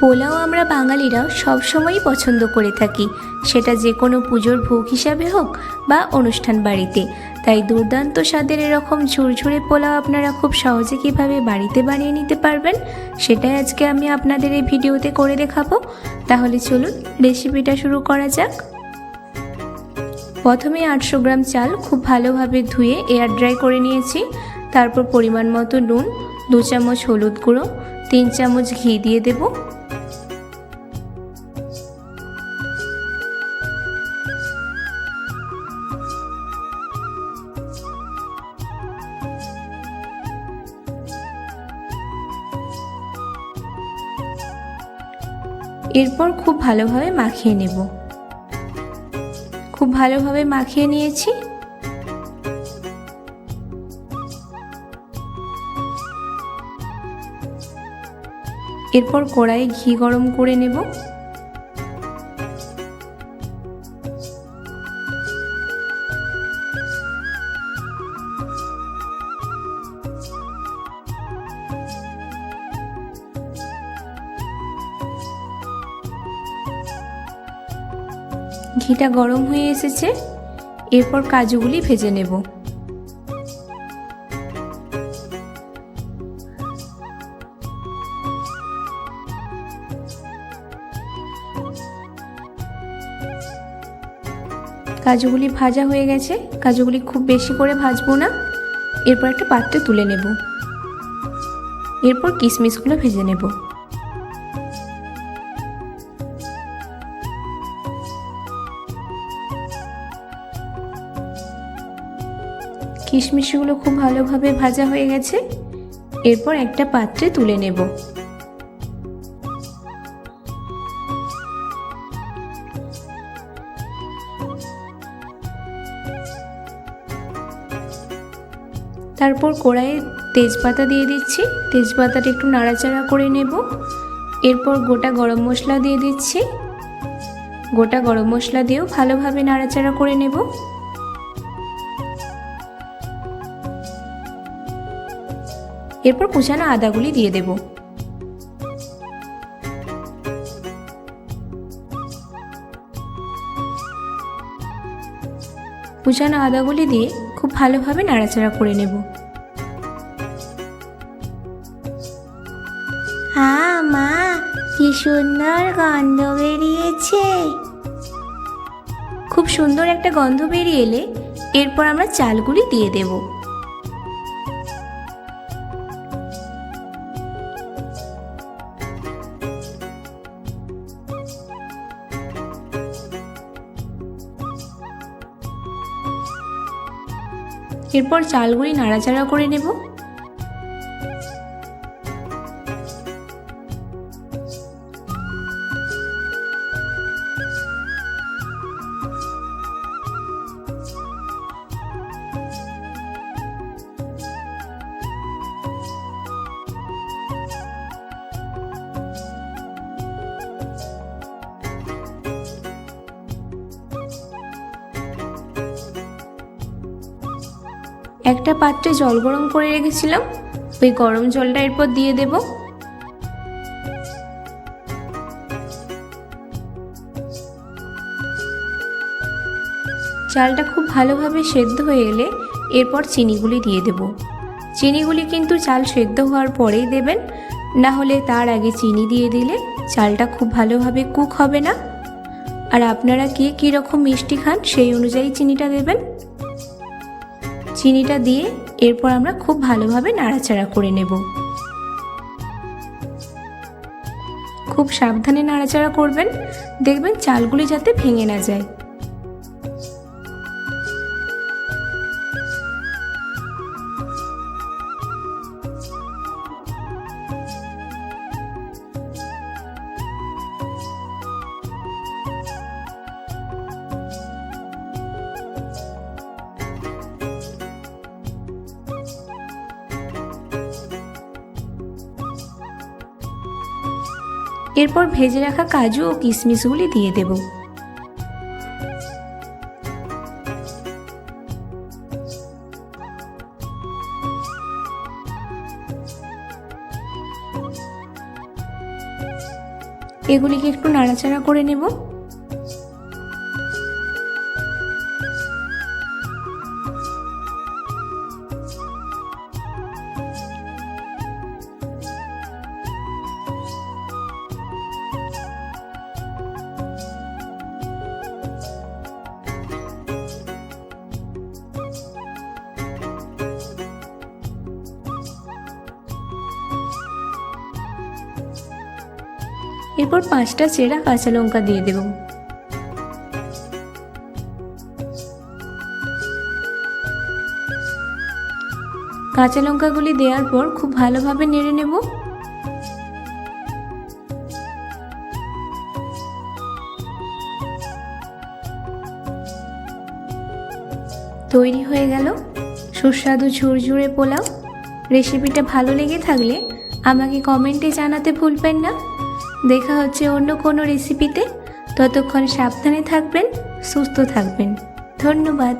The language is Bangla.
পোলাও আমরা বাঙালিরা সবসময়ই পছন্দ করে থাকি। সেটা যে কোনো পুজোর ভোগ হিসাবে হোক বা অনুষ্ঠান বাড়িতে। তাই দুর্দান্ত স্বাদের এরকম ঝুরঝুরে পোলাও আপনারা খুব সহজে কীভাবে বাড়িতে বানিয়ে নিতে পারবেন, সেটাই আজকে আমি আপনাদের এই ভিডিওতে করে দেখাবো। তাহলে চলুন রেসিপিটা শুরু করা যাক। প্রথমে আটশো গ্রাম চাল খুব ভালোভাবে ধুয়ে এয়ার ড্রাই করে নিয়েছি। তারপর পরিমাণ মতো নুন, দু চামচ হলুদ গুঁড়ো, তিন চামচ ঘি দিয়ে দেবো। এরপর খুব ভালোভাবে মাখিয়ে নেব। খুব ভালোভাবে মাখিয়ে নিয়েছি। এরপর কড়াইয়ে ঘি গরম করে নেব। ঘিটা গরম হয়ে এসেছে। এরপর কাজুগুলি ভেজে নেব। কাজুগুলি ভাজা হয়ে গেছে। কাজুগুলি খুব বেশি করে ভাজবো না। এরপর একটা পাত্রে তুলে নেব। এরপর কিশমিশগুলো ভেজে নেব। কিশমিশগুলো খুব ভালোভাবে ভাজা হয়ে গেছে। এরপর একটা পাত্রে তুলে নেব। তারপর কড়াইয়ে তেজপাতা দিয়ে দিচ্ছি। তেজপাতাটা একটু নাড়াচাড়া করে নেব। এরপর গোটা গরম মশলা দিয়ে দিচ্ছি। গোটা গরম মশলা দিয়েও ভালোভাবে নাড়াচাড়া করে নেব। এরপর কুচানো আদাগুলি দিয়ে দেব। কুচানো আদাগুলি দিয়ে খুব ভালোভাবে নাড়াচাড়া করে নেব। মা কি সুন্দর গন্ধ বেরিয়েছে। খুব সুন্দর একটা গন্ধ বেরিয়ে এলে এরপর আমরা চালগুলি দিয়ে দেবো। এরপর চালগুলি নাড়াচাড়া করে নেব। একটা পাত্রে জল গরম করে রেখেছিলাম। ওই গরম জলটা এরপর দিয়ে দেব। চালটা খুব ভালোভাবে সেদ্ধ হয়ে এলে এরপর চিনিগুলি দিয়ে দেব। চিনিগুলি কিন্তু চাল সেদ্ধ হওয়ার পরেই দেবেন। না হলে তার আগে চিনি দিয়ে দিলে চালটা খুব ভালোভাবে কুক হবে না। আর আপনারা কে কীরকম মিষ্টি খান সেই অনুযায়ী চিনিটা দেবেন। চিনিটা দিয়ে এরপর আমরা খুব ভালোভাবে নাড়াচাড়া করে নেব। খুব সাবধানে নাড়াচাড়া করবেন। দেখবেন চালগুলি যাতে ভেঙে না যায়। এরপর ভেজে রাখা কাজু ও কিশমিশগুলি দিয়ে দেব। এগুলিকে একটু নাড়াচাড়া করে নেব। এরপর পাঁচটা চেরা কাঁচা লঙ্কা দিয়ে দেব। কাঁচা লঙ্কাগুলি দেওয়ার পর খুব ভালোভাবে নেড়ে নেব। তৈরি হয়ে গেল সুস্বাদু ঝুরঝুরে পোলাও। রেসিপিটা ভালো লেগে থাকলে আমাকে কমেন্টে জানাতে ভুলবেন না। দেখা হচ্ছে অন্য কোনো রেসিপিতে ততক্ষণ সাবধানে থাকবেন সুস্থ থাকবেন। ধন্যবাদ।